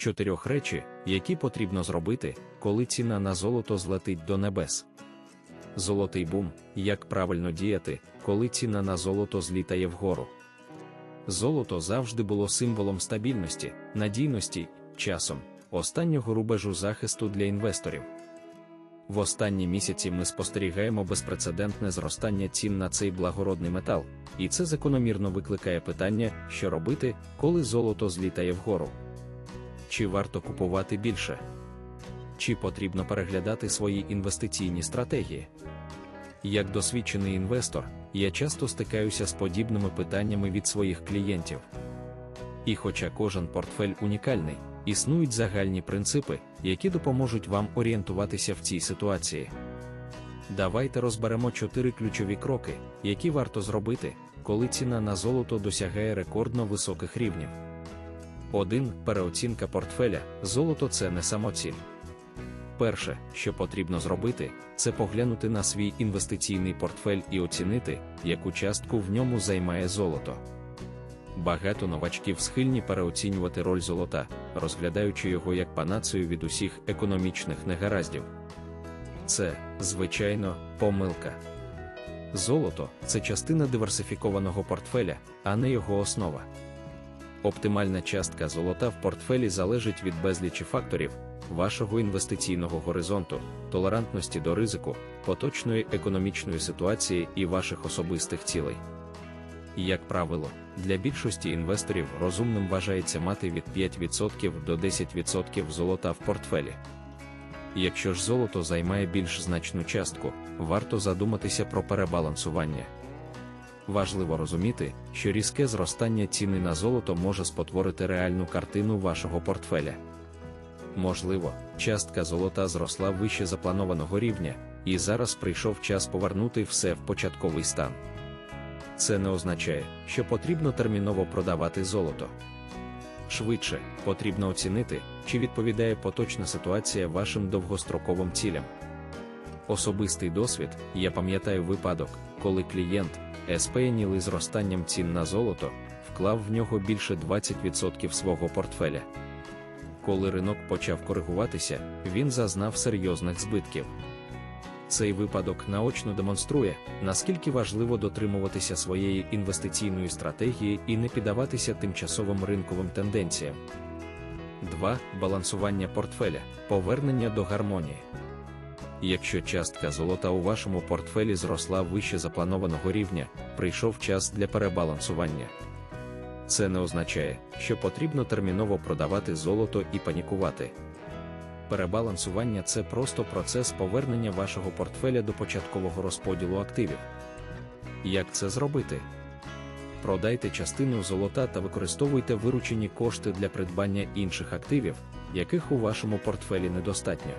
чотирьох речі, які потрібно зробити, коли ціна на золото злетить до небес. Золотий бум як правильно діяти, коли ціна на золото злітає вгору. Золото завжди було символом стабільності, надійності, часом, останнього рубежу захисту для інвесторів. В останні місяці ми спостерігаємо безпрецедентне зростання цін на цей благородний метал, і це закономірно викликає питання, що робити, коли золото злітає вгору. Чи варто купувати більше? Чи потрібно переглядати свої інвестиційні стратегії? Як досвідчений інвестор, я часто стикаюся з подібними питаннями від своїх клієнтів. І хоча кожен портфель унікальний, існують загальні принципи, які допоможуть вам орієнтуватися в цій ситуації. Давайте розберемо чотири ключові кроки, які варто зробити, коли ціна на золото досягає рекордно високих рівнів. 1. Переоцінка портфеля. Золото це не самоціль. Перше, що потрібно зробити, це поглянути на свій інвестиційний портфель і оцінити, яку частку в ньому займає золото. Багато новачків схильні переоцінювати роль золота, розглядаючи його як панацію від усіх економічних негараздів. Це, звичайно, помилка. Золото це частина диверсифікованого портфеля, а не його основа. Оптимальна частка золота в портфелі залежить від безлічі факторів, вашого інвестиційного горизонту, толерантності до ризику, поточної економічної ситуації і ваших особистих цілей. Як правило, для більшості інвесторів розумним вважається мати від 5% до 10% золота в портфелі. Якщо ж золото займає більш значну частку, варто задуматися про перебалансування. Важливо розуміти, що різке зростання ціни на золото може спотворити реальну картину вашого портфеля. Можливо, частка золота зросла вище запланованого рівня, і зараз прийшов час повернути все в початковий стан. Це не означає, що потрібно терміново продавати золото. Швидше потрібно оцінити, чи відповідає поточна ситуація вашим довгостроковим цілям. Особистий досвід, я пам'ятаю випадок, коли клієнт, еспеяніли зростанням цін на золото, вклав в нього більше 20% свого портфеля. Коли ринок почав коригуватися, він зазнав серйозних збитків. Цей випадок наочно демонструє, наскільки важливо дотримуватися своєї інвестиційної стратегії і не піддаватися тимчасовим ринковим тенденціям. 2. Балансування портфеля, повернення до гармонії. Якщо частка золота у вашому портфелі зросла вище запланованого рівня, прийшов час для перебалансування. Це не означає, що потрібно терміново продавати золото і панікувати. Перебалансування це просто процес повернення вашого портфеля до початкового розподілу активів. Як це зробити? Продайте частину золота та використовуйте виручені кошти для придбання інших активів, яких у вашому портфелі недостатньо.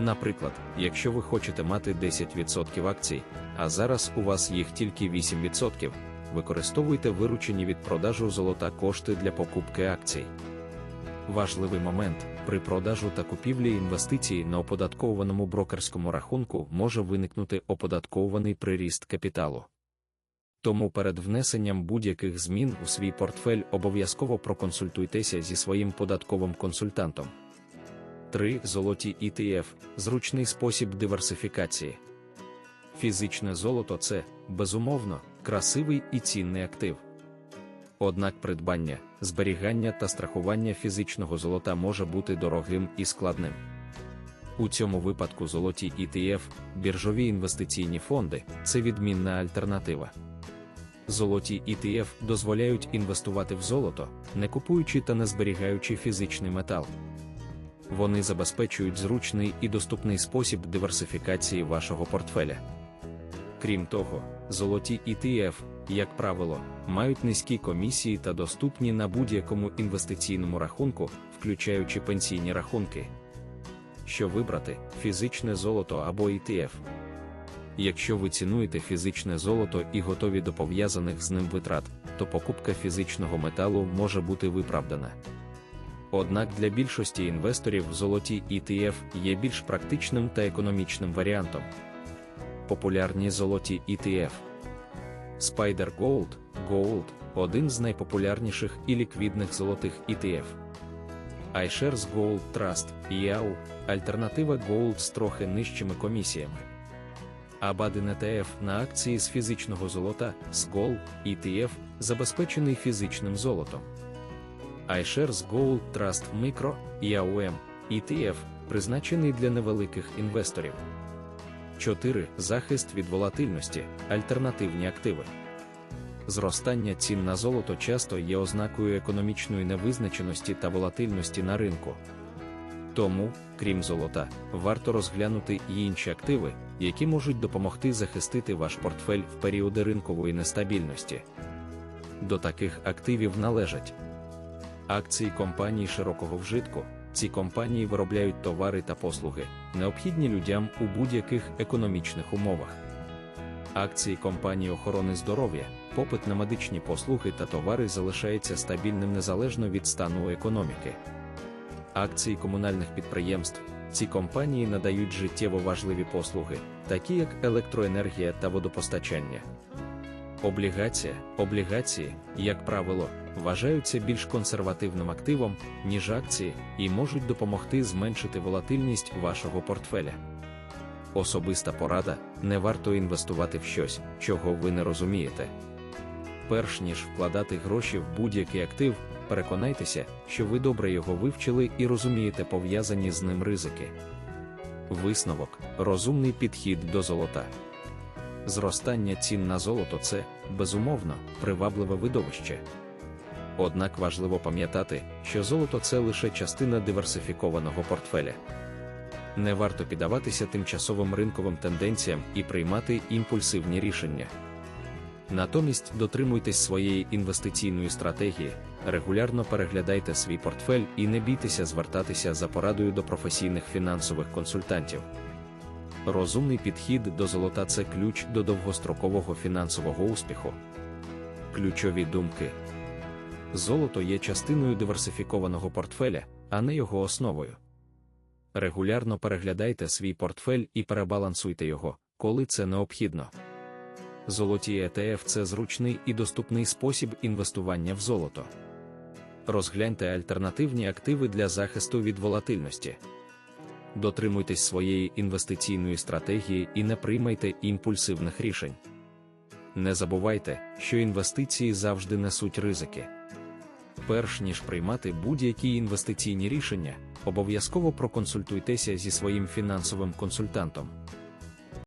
Наприклад, якщо ви хочете мати 10% акцій, а зараз у вас їх тільки 8%, використовуйте виручені від продажу золота кошти для покупки акцій. Важливий момент при продажу та купівлі інвестицій на оподатковуваному брокерському рахунку може виникнути оподатковуваний приріст капіталу. Тому перед внесенням будь-яких змін у свій портфель обов'язково проконсультуйтеся зі своїм податковим консультантом. 3. Золоті ETF зручний спосіб диверсифікації. Фізичне золото це, безумовно, красивий і цінний актив. Однак придбання, зберігання та страхування фізичного золота може бути дорогим і складним. У цьому випадку золоті ETF, біржові інвестиційні фонди це відмінна альтернатива. Золоті ETF дозволяють інвестувати в золото, не купуючи та не зберігаючи фізичний метал. Вони забезпечують зручний і доступний спосіб диверсифікації вашого портфеля. Крім того, золоті ETF, як правило, мають низькі комісії та доступні на будь-якому інвестиційному рахунку, включаючи пенсійні рахунки. Що вибрати фізичне золото або ETF. Якщо ви цінуєте фізичне золото і готові до пов'язаних з ним витрат, то покупка фізичного металу може бути виправдана. Однак для більшості інвесторів золоті ETF є більш практичним та економічним варіантом. Популярні золоті ETF Spider Gold Gold один з найпопулярніших і ліквідних золотих ETF. iShares Gold Trust EAU – альтернатива Gold з трохи нижчими комісіями. Абадин ETF на акції з фізичного золота SGOL ETF забезпечений фізичним золотом. iShares Gold Trust Micro EAUM ETF призначений для невеликих інвесторів. 4. Захист від волатильності, альтернативні активи. Зростання цін на золото часто є ознакою економічної невизначеності та волатильності на ринку. Тому, крім золота, варто розглянути й інші активи, які можуть допомогти захистити ваш портфель в періоди ринкової нестабільності. До таких активів належать акції компаній широкого вжитку. Ці компанії виробляють товари та послуги, необхідні людям у будь-яких економічних умовах. Акції компанії охорони здоров'я, попит на медичні послуги та товари залишається стабільним незалежно від стану економіки. Акції комунальних підприємств. Ці компанії надають життєво важливі послуги, такі як електроенергія та водопостачання. Облігація, облігації, як правило, вважаються більш консервативним активом, ніж акції, і можуть допомогти зменшити волатильність вашого портфеля. Особиста порада не варто інвестувати в щось, чого ви не розумієте. Перш ніж вкладати гроші в будь-який актив, переконайтеся, що ви добре його вивчили і розумієте пов'язані з ним ризики. Висновок розумний підхід до золота. Зростання цін на золото це, безумовно, привабливе видовище. Однак важливо пам'ятати, що золото це лише частина диверсифікованого портфеля. Не варто піддаватися тимчасовим ринковим тенденціям і приймати імпульсивні рішення. Натомість дотримуйтесь своєї інвестиційної стратегії, регулярно переглядайте свій портфель і не бійтеся звертатися за порадою до професійних фінансових консультантів. Розумний підхід до золота це ключ до довгострокового фінансового успіху. Ключові думки. Золото є частиною диверсифікованого портфеля, а не його основою. Регулярно переглядайте свій портфель і перебалансуйте його, коли це необхідно. Золоті ETF – це зручний і доступний спосіб інвестування в золото. Розгляньте альтернативні активи для захисту від волатильності. Дотримуйтесь своєї інвестиційної стратегії і не приймайте імпульсивних рішень. Не забувайте, що інвестиції завжди несуть ризики. Перш ніж приймати будь-які інвестиційні рішення, обов'язково проконсультуйтеся зі своїм фінансовим консультантом.